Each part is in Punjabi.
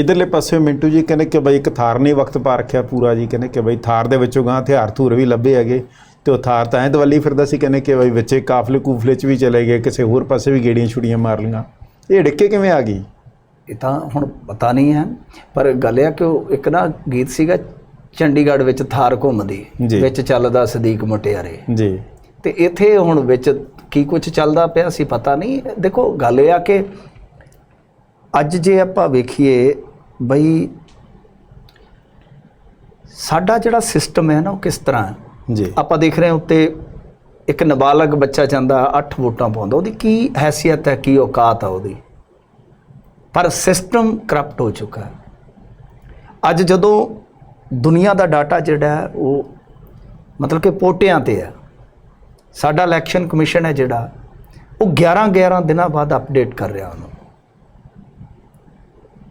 ਇਧਰਲੇ ਪਾਸੇ ਮਿੰਟੂ ਜੀ ਕਹਿੰਦੇ ਕਿ ਬਈ ਇੱਕ ਥਾਰ ਨੇ ਵਕਤ ਪਾ ਰੱਖਿਆ ਪੂਰਾ ਜੀ ਕਹਿੰਦੇ ਕਿ ਬਈ ਥਾਰ ਦੇ ਵਿੱਚੋਂ ਗਾਂ ਹਥਿਆਰ ਥੂਰ ਵੀ ਲੱਭੇ ਹੈਗੇ ਤੇ ਉਹ ਥਾਰ ਤਾਂ ਐ ਦਵੱਲੀ ਫਿਰਦਾ ਸੀ ਕਹਿੰਦੇ ਕਿ ਬਈ ਵਿੱਚੇ ਕਾਫਲੇ ਕੂਫਲੇ ਚ ਵੀ ਚਲੇ ਗਏ ਕਿਸੇ ਹੋਰ ਪਾਸੇ ਵੀ ਗੇੜੀਆਂ ਛੁੜੀਆਂ ਮਾਰ ਲੀਆਂ ਇਹ ਡਿੱਕੇ ਕਿਵੇਂ ਆ ਗਈ? ਇਹ ਤਾਂ ਹੁਣ ਪਤਾ ਨਹੀਂ ਹੈ ਪਰ ਗੱਲ ਇਹ ਆ ਕਿ ਉਹ ਇੱਕ ਨਾ ਗੀਤ ਸੀਗਾ ਚੰਡੀਗੜ੍ਹ ਵਿੱਚ ਥਾਰ ਘੁੰਮਦੀ। ਵਿੱਚ ਚੱਲਦਾ ਸਦੀਕ ਮਟਿਆਰੇ। ਜੀ। ਤੇ ਇੱਥੇ ਹੁਣ ਵਿੱਚ ਕੀ ਕੁਝ ਚੱਲਦਾ ਪਿਆ ਸੀ ਪਤਾ ਨਹੀਂ ਦੇਖੋ ਗੱਲ ਇਹ ਆ ਕਿ ਅੱਜ ਜੇ ਆਪਾਂ ਵੇਖੀਏ ਬਈ ਸਾਡਾ ਜਿਹੜਾ ਸਿਸਟਮ ਹੈ ਨਾ ਉਹ ਕਿਸ ਤਰ੍ਹਾਂ ਹੈ? ਜੀ। ਆਪਾਂ ਦੇਖ ਰਹੇ ਹਾਂ ਉੱਤੇ ਇੱਕ ਨਾਬਾਲਗ ਬੱਚਾ ਜਾਂਦਾ 8 ਵੋਟਾਂ ਪਾਉਂਦਾ ਉਹਦੀ ਕੀ ਹੈਸੀਅਤ ਹੈ ਕੀ ਔਕਾਤ ਹੈ ਉਹਦੀ? ਪਰ ਸਿਸਟਮ ਕਰਪਟ ਹੋ ਚੁੱਕਾ ਹੈ। ਅੱਜ ਜਦੋਂ ਦੁਨੀਆ ਦਾ ਡਾਟਾ ਜਿਹੜਾ ਉਹ ਮਤਲਬ ਕਿ ਪੋਟਿਆਂ ਤੇ ਹੈ। ਸਾਡਾ ਇਲੈਕਸ਼ਨ ਕਮਿਸ਼ਨ ਹੈ ਜਿਹੜਾ ਉਹ 11 11 ਦਿਨਾਂ ਬਾਅਦ ਅਪਡੇਟ ਕਰ ਰਿਹਾ ਉਹਨੂੰ।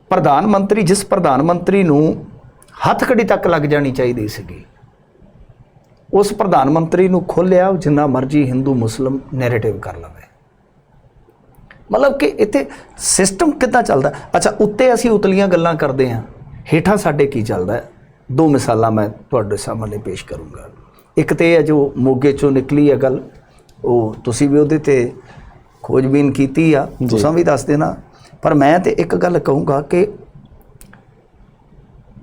ਪ੍ਰਧਾਨ ਮੰਤਰੀ ਜਿਸ ਪ੍ਰਧਾਨ ਮੰਤਰੀ ਨੂੰ ਹੱਥਕੜੀ ਤੱਕ ਲੱਗ ਜਾਣੀ ਚਾਹੀਦੀ ਸੀਗੀ ਉਸ ਪ੍ਰਧਾਨ ਮੰਤਰੀ ਨੂੰ ਖੋਲਿਆ ਜਿੰਨਾ ਮਰਜ਼ੀ ਹਿੰਦੂ ਮੁਸਲਮ ਨੈਰੇਟਿਵ ਕਰ ਲਵੇ। ਮਤਲਬ ਕਿ ਇੱਥੇ ਸਿਸਟਮ ਕਿੱਦਾਂ ਚੱਲਦਾ? ਅੱਛਾ ਉੱਤੇ ਅਸੀਂ ਉਤਲੀਆਂ ਗੱਲਾਂ ਕਰਦੇ ਹਾਂ। ਹੇਠਾਂ ਸਾਡੇ ਕੀ ਚੱਲਦਾ? ਦੋ ਮਿਸਾਲਾਂ ਮੈਂ ਤੁਹਾਡੇ ਸਾਹਮਣੇ ਪੇਸ਼ ਕਰੂੰਗਾ। ਇੱਕ ਤੇ ਹੈ ਜੋ ਮੋਗੇ ਚੋਂ ਨਿਕਲੀ ਹੈ ਗੱਲ ਉਹ ਤੁਸੀਂ ਵੀ ਉਹਦੇ ਤੇ ਖੋਜਬੀਨ ਕੀਤੀ ਆ। ਤੁਸੀਂ ਵੀ ਦੱਸ ਦੇਣਾ। ਪਰ ਮੈਂ ਤੇ ਇੱਕ ਗੱਲ ਕਹੂੰਗਾ ਕਿ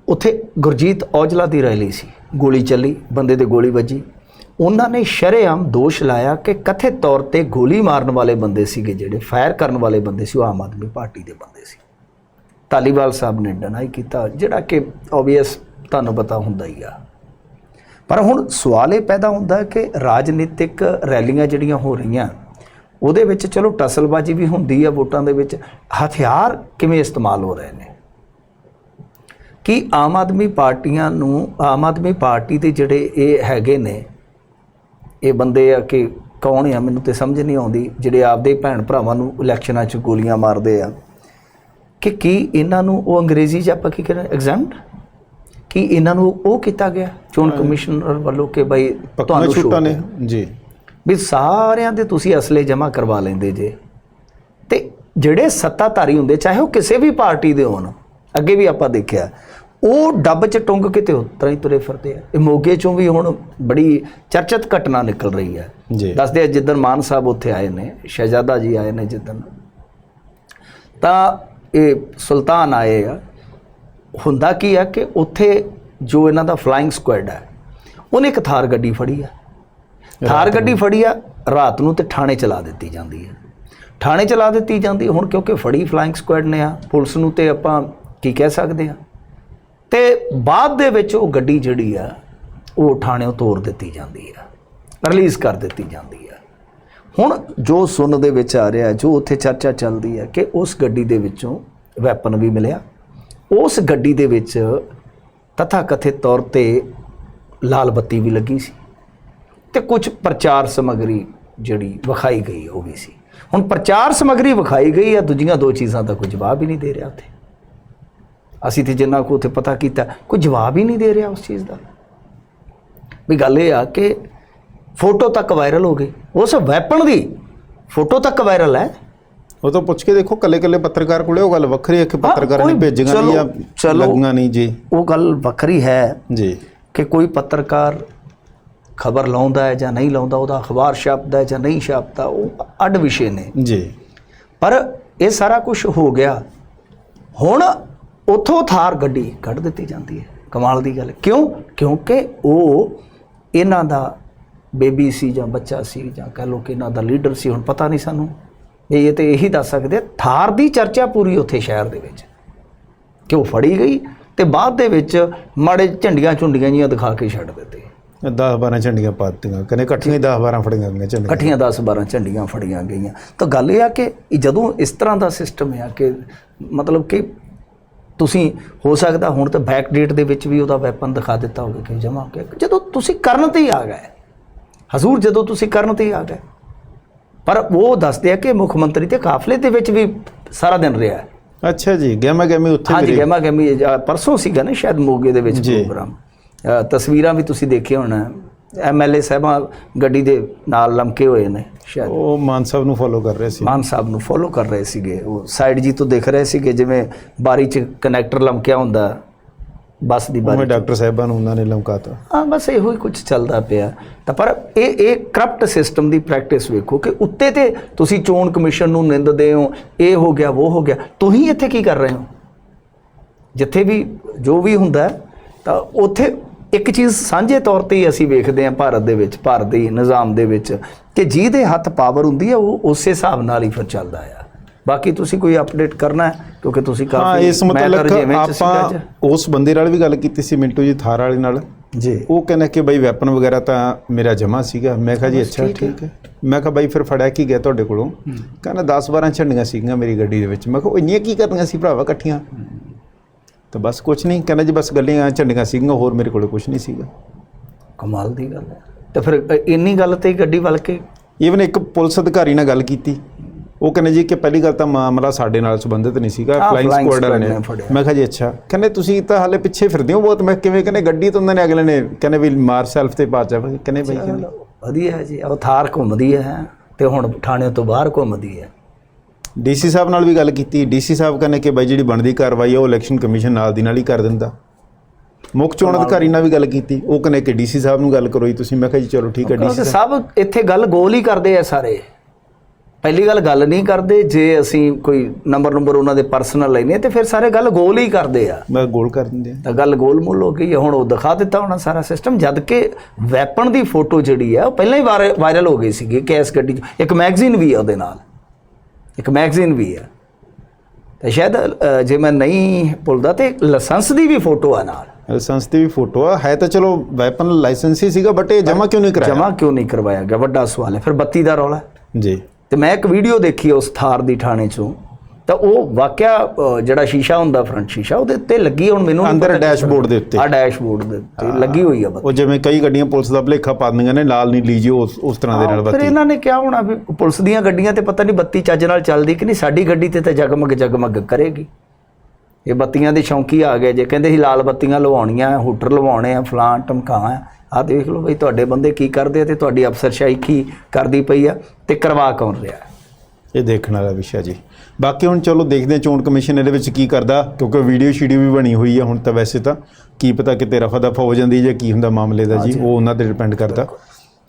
ਉੱਥੇ ਗੁਰਜੀਤ ਔਜਲਾ ਦੀ ਰੈਲੀ ਸੀ, ਗੋਲੀ ਚੱਲੀ, ਬੰਦੇ ਤੇ ਗੋਲੀ ਵੱਜੀ। ਉਹਨਾਂ ਨੇ ਸ਼ਰੇਆਮ ਦੋਸ਼ ਲਾਇਆ ਕਿ ਕਥਿਤ ਤੌਰ ਤੇ ਗੋਲੀ ਮਾਰਨ ਵਾਲੇ ਬੰਦੇ ਸੀਗੇ ਜਿਹੜੇ, ਫਾਇਰ ਕਰਨ ਵਾਲੇ ਬੰਦੇ ਸੀ, ਉਹ ਆਮ ਆਦਮੀ ਪਾਰਟੀ ਦੇ ਬੰਦੇ ਸੀ। ਤਾਲੀਵਾਲ ਸਾਹਿਬ ਨੇ ਡਨਾਈ ਕੀਤਾ, ਜਿਹੜਾ ਕਿ ਆਬਵੀਅਸ ਤੁਹਾਨੂੰ ਪਤਾ ਹੁੰਦਾ ਹੀ ਆ। ਪਰ ਹੁਣ ਸਵਾਲ ਇਹ ਪੈਦਾ ਹੁੰਦਾ ਕਿ ਰਾਜਨੀਤਿਕ ਰੈਲੀਆਂ ਜਿਹੜੀਆਂ ਹੋ ਰਹੀਆਂ ਉਹਦੇ ਵਿੱਚ ਚਲੋ ਟਸਲਬਾਜੀ ਵੀ ਹੁੰਦੀ ਆ ਵੋਟਾਂ ਦੇ ਵਿੱਚ। ਹਥਿਆਰ ਕਿਵੇਂ ਇਸਤੇਮਾਲ ਹੋ ਰਹੇ ਨੇ? ਕਿ ਆਮ ਆਦਮੀ ਪਾਰਟੀਆਂ ਨੂੰ ਆਮ ਆਦਮੀ ਪਾਰਟੀ ਦੇ ਜਿਹੜੇ ਇਹ ਹੈਗੇ ਨੇ ਇਹ ਬੰਦੇ ਆ ਕਿ ਕੌਣ ਆ? ਮੈਨੂੰ ਤੇ ਸਮਝ ਨਹੀਂ ਆਉਂਦੀ। ਜਿਹੜੇ ਆਪਦੇ ਭੈਣ ਭਰਾਵਾਂ ਨੂੰ ਇਲੈਕਸ਼ਨਾਂ 'ਚ ਗੋਲੀਆਂ ਮਾਰਦੇ ਆ। ਕਿ ਕੀ ਇਹਨਾਂ ਨੂੰ ਉਹ ਅੰਗਰੇਜ਼ੀ 'ਚ ਆਪਾਂ ਕੀ ਕਹਿੰਦੇ ਐਗਜ਼ੈਂਪਟ ਕਿ ਇਹਨਾਂ ਨੂੰ ਉਹ ਕੀਤਾ ਗਿਆ? ਚੋਣ ਕਮਿਸ਼ਨਰ ਵੱਲੋਂ ਕਿ ਪੱਕਾ ਤੁਹਾਨੂੰ ਛੁੱਟਾ ਨੇ। ਜੀ। ਵੀ ਸਾਰਿਆਂ ਦੇ ਤੁਸੀਂ ਅਸਲੇ ਜਮ੍ਹਾਂ ਕਰਵਾ ਲੈਂਦੇ ਜੇ। ਤੇ ਜਿਹੜੇ ਸੱਤਾਧਾਰੀ ਹੁੰਦੇ ਚਾਹੇ ਉਹ ਕਿਸੇ ਵੀ ਪਾਰਟੀ ਦੇ ਹੋਣ ਅੱਗੇ ਵੀ ਆਪਾਂ ਦੇਖਿਆ ਉਹ ਡੱਬ 'ਚ ਟੁੰਗ ਕੇ ਤੇ ਉਤਰਾ ਹੀ ਤੁਰੇ ਫਿਰਦੇ ਆ। ਇਹ ਮੋਗੇ 'ਚੋਂ ਵੀ ਹੁਣ ਬੜੀ ਚਰਚਿਤ ਘਟਨਾ ਨਿਕਲ ਰਹੀ ਹੈ ਜੀ। ਦੱਸਦੇ ਆ ਜਿੱਦਣ ਮਾਨ ਸਾਹਿਬ ਉੱਥੇ ਆਏ ਨੇ ਸ਼ਹਿਜ਼ਾਦਾ ਜੀ ਆਏ ਨੇ ਜਿੱਦਣ। ਤਾਂ ਇਹ ਸੁਲਤਾਨ ਆਏ ਆ। ਹੁੰਦਾ ਕੀ ਆ ਕਿ ਉੱਥੇ ਜੋ ਇਹਨਾਂ ਦਾ ਫਲਾਈਂਗ ਸਕੁਐਡ ਹੈ ਉਹਨੇ ਇੱਕ ਥਾਰ ਗੱਡੀ ਫੜੀ ਆ। ਥਾਰ ਗੱਡੀ ਫੜੀ ਆ ਰਾਤ ਨੂੰ ਤੇ ਥਾਣੇ ਚਲਾ ਦਿੱਤੀ ਜਾਂਦੀ ਹੈ। ਥਾਣੇ ਚਲਾ ਦਿੱਤੀ ਜਾਂਦੀ ਹੁਣ ਕਿਉਂਕਿ ਫੜੀ ਫਲਾਈਂਗ ਸਕੁਐਡ ਨੇ ਆ ਪੁਲਿਸ ਨੂੰ ਤੇ ਆਪਾਂ ਕੀ ਕਹਿ ਸਕਦੇ ਆ ਤੇ ਬਾਅਦ ਦੇ ਵਿੱਚ ਉਹ ਗੱਡੀ ਜਿਹੜੀ ਆ ਉਹ ਥਾਣਿਓਂ ਤੋੜ ਦਿੱਤੀ ਜਾਂਦੀ ਆ ਰਿਲੀਜ਼ ਕਰ ਦਿੱਤੀ ਜਾਂਦੀ ਆ। ਹੁਣ ਜੋ ਸੁਣਨ ਦੇ ਵਿੱਚ ਆ ਰਿਹਾ ਜੋ ਉੱਥੇ ਚਰਚਾ ਚੱਲਦੀ ਹੈ ਕਿ ਉਸ ਗੱਡੀ ਦੇ ਵਿੱਚੋਂ ਵੈਪਨ ਵੀ ਮਿਲਿਆ। ਉਸ ਗੱਡੀ ਦੇ ਵਿੱਚ ਤਥਾ ਕਥਿਤ ਤੌਰ ਤੇ ਲਾਲ ਬੱਤੀ ਵੀ ਲੱਗੀ ਸੀ। ਤੇ ਕੁਝ ਪ੍ਰਚਾਰ ਸਮੱਗਰੀ ਜਿਹੜੀ ਵਿਖਾਈ ਗਈ ਉਹ ਵੀ ਸੀ। ਹੁਣ ਪ੍ਰਚਾਰ ਸਮੱਗਰੀ ਵਿਖਾਈ ਗਈ ਆ ਦੂਜੀਆਂ ਦੋ ਚੀਜ਼ਾਂ ਦਾ ਕੋਈ ਜਵਾਬ ਹੀ ਨਹੀਂ ਦੇ ਰਿਹਾ ਉੱਥੇ। ਅਸੀਂ ਤੇ ਜਿੰਨਾ ਕੋ ਉੱਥੇ ਪਤਾ ਕੀਤਾ ਕੋਈ ਜਵਾਬ ਹੀ ਨਹੀਂ ਦੇ ਰਿਹਾ ਉਸ ਚੀਜ਼ ਦਾ। ਵੀ ਗੱਲ ਇਹ ਆ ਕਿ ਫੋਟੋ ਤੱਕ ਵਾਇਰਲ ਹੋ ਗਈ। ਉਸ ਵੈਪਨ ਦੀ ਫੋਟੋ ਤੱਕ ਵਾਇਰਲ ਹੈ। ਉਹ ਤਾਂ ਪੁੱਛ ਕੇ ਦੇਖੋ ਕੱਲੇ ਕੱਲੇ ਪੱਤਰਕਾਰ ਕੋਲੇ ਉਹ ਗੱਲ ਵੱਖਰੀ ਹੈ ਕਿ ਪੱਤਰਕਾਰਾਂ ਨੇ ਭੇਜੀਆਂ ਨਹੀਂ ਚਲੋ। ਲੱਗੀਆਂ ਨਹੀਂ ਜੀ। ਉਹ ਗੱਲ ਵੱਖਰੀ ਹੈ ਜੀ। ਕਿ ਕੋਈ ਪੱਤਰਕਾਰ ਖਬਰ ਲਾਉਂਦਾ ਹੈ ਜਾਂ ਨਹੀਂ ਲਾਉਂਦਾ ਉਹਦਾ ਅਖਬਾਰ ਛਾਪਦਾ ਹੈ ਜਾਂ ਨਹੀਂ ਛਾਪਦਾ ਉਹ ਅੱਡ ਵਿਸ਼ੇ ਨੇ। ਜੀ। ਪਰ ਇਹ ਸਾਰਾ ਕੁਝ ਹੋ ਗਿਆ। ਹੁਣ ਉਥੋਂ ਥਾਰ ਗੱਡੀ ਕੱਢ ਦਿੱਤੀ ਜਾਂਦੀ ਹੈ। ਕਮਾਲ ਦੀ ਗੱਲ। ਕਿਉਂ? ਕਿਉਂਕਿ ਉਹ ਇਹਨਾਂ ਦਾ ਬੇਬੀ ਸੀ ਜਾਂ ਬੱਚਾ ਸੀ ਜਾਂ ਕਹ ਲੋ ਕਿ ਇਹਨਾਂ ਦਾ ਲੀਡਰ ਸੀ ਹੁਣ ਪਤਾ ਨਹੀਂ ਸਾਨੂੰ। ਇਹ ਤੇ ਇਹੀ ਦੱਸ ਸਕਦੇ ਥਾਰ ਦੀ ਚਰਚਾ ਪੂਰੀ ਉੱਥੇ ਸ਼ਹਿਰ ਦੇ ਵਿੱਚ। ਕਿ ਉਹ ਫੜੀ ਗਈ ਤੇ ਬਾਅਦ ਦੇ ਵਿੱਚ ਮਾੜੇ ਝੰਡੀਆਂ ਝੁੰਡੀਆਂ ਜੀਆਂ ਦਿਖਾ ਕੇ ਛੱਡ ਦਿੱਤੇ। 10 12 ਝੰਡੀਆਂ ਪਾ ਦਿੱਤੀਆਂ ਕਹਿੰਦੇ ਇਕੱਠੀਆਂ 10 12 ਫੜੀਆਂ ਗਈਆਂ ਝੰਡੀਆਂ। ਇਕੱਠੀਆਂ 10 12 ਝੰਡੀਆਂ ਫੜੀਆਂ ਗਈਆਂ। ਤਾਂ ਗੱਲ ਇਹ ਆ ਕਿ ਜਦੋਂ ਇਸ ਤਰ੍ਹਾਂ ਦਾ ਸਿਸਟਮ ਹੈ ਕਿ ਮਤਲਬ ਕਿ ਤੁਸੀਂ ਹੋ ਸਕਦਾ ਹੁਣ ਤਾਂ ਬੈਕ ਡੇਟ ਦੇ ਵਿੱਚ ਵੀ ਉਹਦਾ ਵੈਪਨ ਦਿਖਾ ਦਿੱਤਾ ਹੋਵੇ ਕਿ ਜਮਾ ਗਿਆ। ਜਦੋਂ ਤੁਸੀਂ ਕਰਨ ਤੇ ਹੀ ਆ ਗਏ ਹਜ਼ੂਰ ਜਦੋਂ ਤੁਸੀਂ ਕਰਨ ਤੇ ਹੀ ਆ ਗਏ ਪਰ ਉਹ ਦੱਸਦੇ ਆ ਕਿ ਮੁੱਖ ਮੰਤਰੀ ਤੇ ਕਾਫਲੇ ਦੇ ਵਿੱਚ ਵੀ ਸਾਰਾ ਦਿਨ ਰਿਹਾ। ਅੱਛਾ ਜੀ ਗਹਿਮਾ ਗਹਿਮੀ ਉੱਥੇ ਵੀ ਹਾਂਜੀ ਗਹਿਮੀ ਅ, ਪਰਸੋਂ ਸੀਗਾ ਨਾ ਸ਼ਾਇਦ ਮੋਗੇ ਦੇ ਵਿੱਚ। ਪ੍ਰੋਗਰਾਮ ਤਸਵੀਰਾਂ ਵੀ ਤੁਸੀਂ ਦੇਖਿਆ ਹੋਣਾ ਐਮਐਲਏ ਸਾਹਿਬਾਂ ਗੱਡੀ ਦੇ ਨਾਲ ਲਮਕੇ ਹੋਏ ਨੇ ਸ਼ਾਇਦ। ਉਹ ਮਾਨ ਸਾਹਿਬ ਨੂੰ ਫੋਲੋ ਕਰ ਰਹੇ ਸੀ। ਮਾਨ ਸਾਹਿਬ ਨੂੰ ਫੋਲੋ ਕਰ ਰਹੇ ਸੀਗੇ। ਉਹ ਸਾਈਡ ਜੀ ਤੋਂ ਦੇਖ ਰਹੇ ਸੀਗੇ ਜਿਵੇਂ ਬਾਰੀ 'ਚ ਕਨੈਕਟਰ ਲਮਕਿਆ ਹੁੰਦਾ ਬੱਸ ਦੀ ਬਾਰੀ ਉਵੇਂ ਡਾਕਟਰ ਸਾਹਿਬਾਂ ਨੂੰ ਉਹਨਾਂ ਨੇ ਲਮਕਾਤਾ। ਹਾਂ ਬਸ ਇਹੋ ਹੀ ਕੁਝ ਚੱਲਦਾ ਪਿਆ। ਤਾਂ ਪਰ ਇਹ ਇਹ ਕਰਪਟ ਸਿਸਟਮ ਦੀ ਪ੍ਰੈਕਟਿਸ ਵੇਖੋ ਕਿ ਉੱਤੇ ਤੇ ਤੁਸੀਂ ਚੋਣ ਕਮਿਸ਼ਨ ਨੂੰ ਨਿੰਦਦੇ ਹੋ ਇਹ ਹੋ ਗਿਆ ਉਹ ਹੋ ਗਿਆ ਤੁਸੀਂ ਇੱਥੇ ਕੀ ਕਰ ਰਹੇ ਹੋ? ਜਿੱਥੇ ਵੀ ਜੋ ਵੀ ਹੁੰਦਾ ਤਾਂ ਉੱਥੇ ਇੱਕ ਚੀਜ਼ ਸਾਂਝੇ ਤੌਰ ਤੇ ਹੀ ਅਸੀਂ ਵੇਖਦੇ ਹਾਂ ਭਾਰਤ ਦੇ ਵਿੱਚ ਭਾਰਤ ਦੇ ਨਿਜ਼ਾਮ ਦੇ ਵਿੱਚ ਕਿ ਜਿਹਦੇ ਹੱਥ ਪਾਵਰ ਹੁੰਦੀ ਹੈ ਉਹ ਉਸੇ ਹਿਸਾਬ ਨਾਲ ਹੀ ਫਿਰ ਚੱਲਦਾ ਆ। ਬਾਕੀ ਤੁਸੀਂ ਕੋਈ ਅਪਡੇਟ ਕਰਨਾ ਹੈ? ਕਿਉਂਕਿ ਤੁਸੀਂ ਹਾਂ ਕਾਫੀ ਇਸ ਮੈਂ ਤਾਂ ਮਤਲਬ ਆਪਾਂ। ਉਸ ਬੰਦੇ ਨਾਲ ਵੀ ਗੱਲ ਕੀਤੀ ਸੀ ਮਿੰਟੂ ਜੀ ਥਾਰ ਵਾਲੇ ਨਾਲ। ਜੀ। ਉਹ ਕਹਿੰਦਾ ਕਿ ਬਈ ਵੈਪਨ ਵਗੈਰਾ ਤਾਂ ਮੇਰਾ ਜਮਾ ਸੀਗਾ। ਮੈਂ ਕਿਹਾ ਜੀ ਅੱਛਾ ਠੀਕ ਹੈ। ਮੈਂ ਕਿਹਾ ਬਾਈ ਫਿਰ ਫੜਿਆ ਕੀ ਗਿਆ ਤੁਹਾਡੇ ਕੋਲੋਂ? ਕਹਿੰਦਾ 10 12 ਝੰਡੀਆਂ ਸੀਗੀਆਂ ਮੇਰੀ ਗੱਡੀ ਦੇ ਵਿੱਚ। ਮੈਂ ਕਿਹਾ ਉਹ ਇੰਨੀਆਂ ਕੀ ਕਰਨੀਆਂ ਸੀ ਭਰਾਵਾ ਇਕੱਠੀਆਂ? ਤਾਂ ਬਸ ਕੁਝ ਨਹੀਂ ਕਹਿੰਦਾ ਜੀ ਬਸ ਗੱਲੀਆਂ ਝੰਡੀਆਂ ਸੀਗੀਆਂ ਹੋਰ ਮੇਰੇ ਕੋਲ ਕੁਝ ਨਹੀਂ ਸੀਗਾ। ਕਮਾਲ ਦੀ ਗੱਲ ਹੈ। ਤੇ ਫਿਰ ਇੰਨੀ ਗੱਲ ਤੇ ਗੱਡੀ ਵੱਲ ਕੇ? ਈਵਨ ਇੱਕ ਪੁਲਿਸ ਅਧਿਕਾਰੀ ਨਾਲ ਗੱਲ ਕੀਤੀ। ਉਹ ਕਹਿੰਦੇ ਜੀ ਕਿ ਪਹਿਲੀ ਗੱਲ ਤਾਂ ਮਾਮਲਾ ਸਾਡੇ ਨਾਲ ਸੰਬੰਧਿਤ ਨਹੀਂ ਸੀਗਾ ਫਲਾਈਂਗ squad ਨੇ। ਮੈਂ ਕਿਹਾ ਜੀ ਅੱਛਾ। ਕਹਿੰਦੇ ਤੁਸੀਂ ਤਾਂ ਹਾਲੇ ਪਿੱਛੇ ਫਿਰਦੇ ਹੋ ਬਹੁਤ। ਮੈਂ ਕਿਵੇਂ? ਕਹਿੰਦੇ ਗੱਡੀ ਤਾਂ ਉਹਨਾਂ ਨੇ ਅਗਲੇ ਨੇ ਕਹਿੰਦੇ ਵੀ ਮਾਰ ਸੈਲਫ ਤੇ ਪਾ ਚਾ ਕਹਿੰਦੇ ਬਈ ਵਧੀਆ ਜੀ। ਉਹ ਥਾਰ ਘੁੰਮਦੀ ਹੈ ਤੇ ਹੁਣ ਥਾਣੇ ਤੋਂ ਬਾਹਰ ਘੁੰਮਦੀ ਹੈ। ਡੀਸੀ ਸਾਹਿਬ ਨਾਲ ਵੀ ਗੱਲ ਕੀਤੀ। ਡੀਸੀ ਸਾਹਿਬ ਕਹਿੰਦੇ ਕਿ ਬਾਈ ਜਿਹੜੀ ਬਣਦੀ ਕਾਰਵਾਈ ਹੈ ਉਹ ਇਲੈਕਸ਼ਨ ਕਮਿਸ਼ਨ ਨਾਲ ਦੀ ਨਾਲ ਹੀ ਕਰ ਦਿੰਦਾ। ਮੁੱਖ ਚੋਣ ਅਧਿਕਾਰੀ ਨਾਲ ਵੀ ਗੱਲ ਕੀਤੀ। ਉਹ ਕਹਿੰਦੇ ਕਿ ਡੀਸੀ ਸਾਹਿਬ ਨੂੰ ਗੱਲ ਕਰੋ ਜੀ ਤੁਸੀਂ। ਮੈਂ ਕਿਹਾ ਜੀ ਚਲੋ ਠੀਕ ਹੈ ਡੀਸੀ ਸਭ ਇੱਥੇ ਗੱਲ ਗੋਲ ਹੀ ਕਰਦੇ ਆ ਸਾਰੇ। ਪਹਿਲੀ ਗੱਲ ਗੱਲ ਨਹੀਂ ਕਰਦੇ ਜੇ ਅਸੀਂ ਕੋਈ ਨੰਬਰ ਨੰਬਰ ਉਹਨਾਂ ਦੇ ਪਰਸਨਲ ਲੈਨੇ ਤੇ ਫਿਰ ਸਾਰੇ ਗੱਲ ਗੋਲ ਹੀ ਕਰਦੇ ਆ। ਮੈਂ ਗੋਲ ਕਰ ਦਿੰਦੇ ਆ। ਤਾਂ ਗੱਲ ਗੋਲਮੋਲ ਹੋ ਗਈ ਹੁਣ ਉਹ ਦਿਖਾ ਦਿੱਤਾ ਹੋਣਾ ਸਾਰਾ ਸਿਸਟਮ ਜਦ ਕਿ ਵੈਪਨ ਦੀ ਫੋਟੋ ਜਿਹੜੀ ਹੈ ਉਹ ਪਹਿਲਾਂ ਹੀ ਵਾਇਰ- ਵਾਇਰਲ ਹੋ ਗਈ ਸੀਗੀ ਕਿ ਇਸ ਗੱਡੀ 'ਚ। ਇੱਕ ਮੈਗਜ਼ੀਨ ਵੀ ਹੈ ਉਹਦੇ ਨਾਲ। ਇੱਕ ਮੈਗਜ਼ੀਨ ਵੀ ਹੈ ਤੇ ਸ਼ਾਇਦ ਜੇ ਮੈਂ ਨਹੀਂ ਭੁੱਲਦਾ ਤੇ ਲਾਇਸੈਂਸ ਦੀ ਵੀ ਫੋਟੋ ਆ ਨਾਲ। ਲਾਇਸੈਂਸ ਦੀ ਵੀ ਫੋਟੋ ਆ। ਹੈ ਤਾਂ ਚਲੋ ਵੈਪਨ ਲਾਇਸੈਂਸ ਹੀ ਸੀਗਾ ਬਟ ਇਹ ਜਮਾ ਕਿਉਂ ਨਹੀਂ ਕਰਾਇਆ? ਜਮਾ ਕਿਉਂ ਨਹੀਂ ਕਰਵਾਇਆ ਗਿਆ? ਵੱਡਾ ਸਵਾਲ ਹੈ। ਫਿਰ ਬੱਤੀ ਦਾ ਰੌਲਾ ਜੀ। ਤੇ ਮੈਂ ਇੱਕ ਵੀਡੀਓ ਦੇਖੀ ਉਸ ਥਾਰ ਦੀ ਥਾਣੇ ਚੋਂ। ਤਾਂ ਉਹ ਵਾਕਿਆ ਜਿਹੜਾ ਸ਼ੀਸ਼ਾ ਹੁੰਦਾ ਫਰੰਟ ਸ਼ੀਸ਼ਾ ਉਹਦੇ ਉੱਤੇ ਲੱਗੀ ਹੁਣ ਮੈਨੂੰ ਅੰਦਰ ਡੈਸ਼ਬੋਰਡ ਦੇ ਉੱਤੇ। ਆ ਡੈਸ਼ਬੋਰਡ ਦੇ ਉੱਤੇ ਲੱਗੀ ਹੋਈ ਆ ਬੱਤੀ ਉਹ ਜਿਵੇਂ ਕਈ ਗੱਡੀਆਂ ਪੁਲਿਸ ਦਾ ਭਲੇਖਾ ਪਾ ਦਿੰਦੀਆਂ ਨੇ ਲਾਲ ਨਹੀਂ ਲੀਜੀਏ ਉਸ ਉਸ ਤਰ੍ਹਾਂ ਦੇ ਨਾਲ ਫਿਰ ਬੱਤੀ। ਇਹਨਾਂ ਨੇ ਕਿਹਾ ਹੋਣਾ ਵੀ ਪੁਲਿਸ ਦੀਆਂ ਗੱਡੀਆਂ ਤੇ ਪਤਾ ਨਹੀਂ ਬੱਤੀ ਚੱਜ ਨਾਲ ਚੱਲਦੀ ਕਿ ਨਹੀਂ ਸਾਡੀ ਗੱਡੀ ਤੇ ਤਾਂ ਜਗਮਗ ਜਗਮਗ ਕਰੇਗੀ। ਇਹ ਬੱਤੀਆਂ ਦੇ ਸ਼ੌਂਕੀ ਆ ਗਏ ਜੇ ਕਹਿੰਦੇ ਸੀ ਲਾਲ ਬੱਤੀਆਂ ਲਵਾਉਣੀਆਂ ਹੂਟਰ ਲਵਾਉਣੇ ਆ ਫਲਾਂ ਟਮਕਾਂ ਆ। ਦੇਖ ਲਓ ਬਈ ਤੁਹਾਡੇ ਬੰਦੇ ਕੀ ਕਰਦੇ ਆ ਤੇ ਤੁਹਾਡੀ ਅਫਸਰਸ਼ਾਹੀ ਕੀ ਕਰਦੀ ਪਈ ਆ ਤੇ ਕਰਵਾ ਕੌਣ ਰਿਹਾ? ਇਹ ਦੇਖਣ ਵਾਲਾ ਵਿਸ਼ਾ ਜੀ। ਬਾਕੀ ਹੁਣ ਚਲੋ ਦੇਖਦੇ ਚੋਣ ਕਮਿਸ਼ਨ ਇਹਦੇ ਵਿੱਚ ਕੀ ਕਰਦਾ ਕਿਉਂਕਿ ਵੀਡੀਓ ਸ਼ੀਡੀਓ ਵੀ ਬਣੀ ਹੋਈ ਹੈ ਹੁਣ ਤਾਂ ਵੈਸੇ ਤਾਂ। ਕੀ ਪਤਾ ਕਿਤੇ ਰਫਾ ਦਫਾ ਹੋ ਜਾਂਦੀ ਜਾਂ ਕੀ ਹੁੰਦਾ ਮਾਮਲੇ ਦਾ ਜੀ ਉਹ ਉਹਨਾਂ ਤੇ ਡਿਪੈਂਡ ਕਰਦਾ।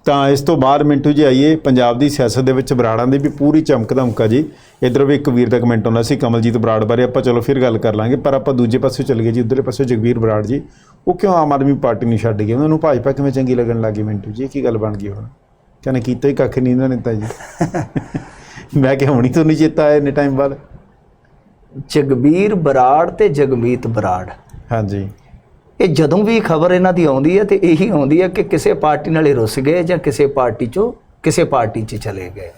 ਤਾਂ ਇਸ ਤੋਂ ਬਾਅਦ ਮਿੰਟੂ ਜੀ ਆਈਏ ਪੰਜਾਬ ਦੀ ਸਿਆਸਤ ਦੇ ਵਿੱਚ ਬਰਾੜਾਂ ਦੀ ਵੀ ਪੂਰੀ ਚਮਕ ਧਮਕਾ ਜੀ। ਇਧਰ ਵੀ ਇੱਕ ਵੀਰ ਦਾ ਕਮੈਂਟ ਆਉਂਦਾ ਸੀ ਕਮਲਜੀਤ ਬਰਾੜ ਬਾਰੇ ਆਪਾਂ ਚਲੋ ਫਿਰ ਗੱਲ ਕਰ ਲਾਂਗੇ ਪਰ ਆਪਾਂ ਦੂਜੇ ਪਾਸੇ ਚੱਲ ਗਏ ਜੀ ਉਧਰਲੇ ਪਾਸੇ ਜਗਵੀਰ ਬਰਾੜ ਜੀ। ਉਹ ਕਿਉਂ ਆਮ ਆਦਮੀ ਪਾਰਟੀ ਨੂੰ ਛੱਡ ਗਏ? ਉਹਨਾਂ ਨੂੰ ਭਾਜਪਾ ਕਿਵੇਂ ਚੰਗੀ ਲੱਗਣ ਲੱਗੀ ਮਿੰਟੂ ਜੀ? ਕੀ ਗੱਲ ਬਣ ਗਈ ਹੁਣ? ਕਹਿੰਦੇ ਕੀਤਾ ਹੀ ਕੱਖ ਨਹੀਂ ਇਹਨਾਂ ਨੇ ਤਾਂ ਜੀ। ਮੈਂ ਕਿ ਹੁਣੀ ਤੋਂ ਨਹੀਂ ਚੇਤਾ ਆਇਆ ਇੰਨੇ ਟਾਈਮ ਬਾਅਦ। ਜਗਬੀਰ ਬਰਾੜ ਤੇ ਜਗਮੀਤ ਬਰਾੜ। ਹਾਂਜੀ। ਇਹ ਜਦੋਂ ਵੀ ਖਬਰ ਇਹਨਾਂ ਦੀ ਆਉਂਦੀ ਹੈ ਤੇ ਇਹੀ ਆਉਂਦੀ ਹੈ ਕਿ ਕਿਸੇ ਪਾਰਟੀ ਨਾਲ ਇਹ ਰੁੱਸ ਗਏ ਜਾਂ ਕਿਸੇ ਪਾਰਟੀ ਚੋਂ ਕਿਸੇ ਪਾਰਟੀ 'ਚ ਚਲੇ ਗਏ।